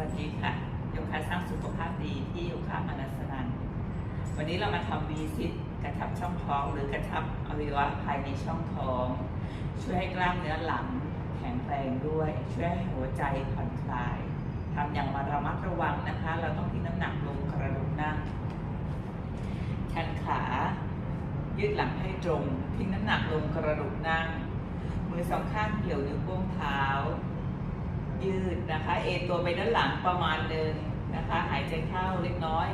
วัสดีค่ะโยคะสร้างสุขภาพดีที่โยคะมานัสนันวันนี้เรามาทำวีซิตกระชับช่องท้อง หรือกระชับอวัยวะภายในช่องท้อง ช่วยให้กล้ามเนื้อหลังแข็งแรงด้วย ช่วยให้หัวใจผ่อนคลายทำอย่างมาระมัดระวังนะคะ เราต้องทิ้งน้ำหนักลงกระดูกนั่งแขนขา ยืดหลังให้ตรง ทิ้งน้ำหนักลงกระดูกนั่ง มือสองข้างเกี่ยวนิ้วโป้งเท้า นะคะเอตัวไปด้านหลังประมาณหนึ่งนะคะ หายใจเข้าเล็กน้อย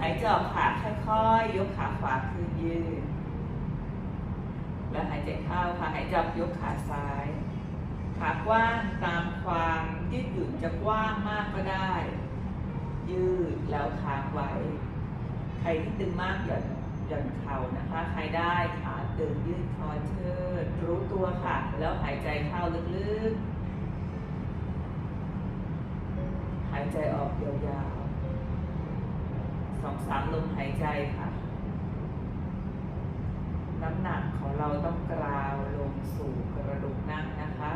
หายใจออกขาค่อยๆ ยกขาขวาขึ้นยืดแล้วหายใจเข้าค่ะหายใจออกยกขาซ้ายขากว้างตามความยืดหยุ่นจะกว้างมากก็ได้ ยืดแล้วค้างไว้ ใครที่ตึงมากหย่อนหย่อนเข่านะคะ ใครได้ขาตึงยืดคอเชิดรู้ตัวค่ะ แล้วหายใจเข้าลึกๆ หายใจออกยาวๆสองสามลมหายใจค่ะ น้ำหนักของเราต้องกราวลงสู่กระดูกนั่งนะคะ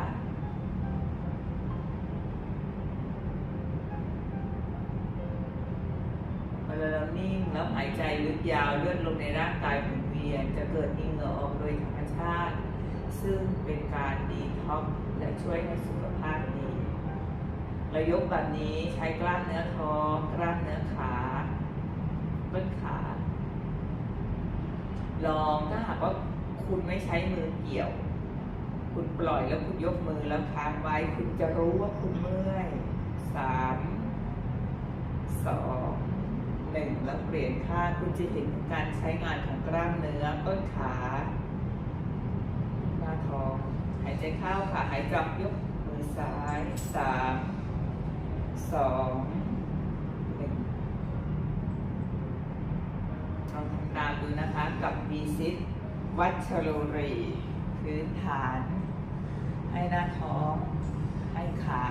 เวลาเรานิ่งแล้วหายใจลึกยาวเลือดลมในร่างกายหมุนเวียน จะเกิดมีเหงื่อออกโดยธรรมชาติ ซึ่งเป็นการดีท็อกและช่วยให้สุขภาพดี เรายกแบบนี้ใช้กล้ามเนื้อท้องกล้ามเนื้อขาต้นขา ลองถ้าหากว่าคุณไม่ใช้มือเกี่ยว คุณปล่อยแล้วคุณยกมือแล้วค้างไว้ คุณจะรู้ว่าคุณเมื่อยสามสองหนึ่งแล้วเปลี่ยนท่าคุณจะเห็นการใช้งานของกล้ามเนื้อต้นขาหน้าท้อง หายใจเข้าค่ะหายใจออกยกมือซ้ายสาม สองหนึ่งลองทำตามดูนะคะกับ b ีซิตวัชโรรีพื้นฐาน ให้หน้าท้อง ให้ขา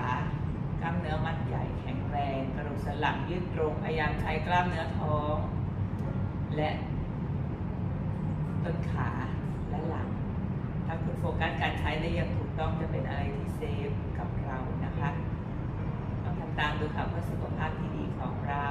กล้ามเนื้อมัดใหญ่แข็งแรง กระดูกสันหลังยืดตรงพยายามใช้กล้ามเนื้อท้อง และต้นขาและหลัง ถ้าคุณโฟกัสการใช้ได้อย่างถูกต้องจะเป็นอะไรที่เซฟกับเรานะคะ ต้องทำตามดูค่ะเพื่อสุขภาพที่ดีของเรา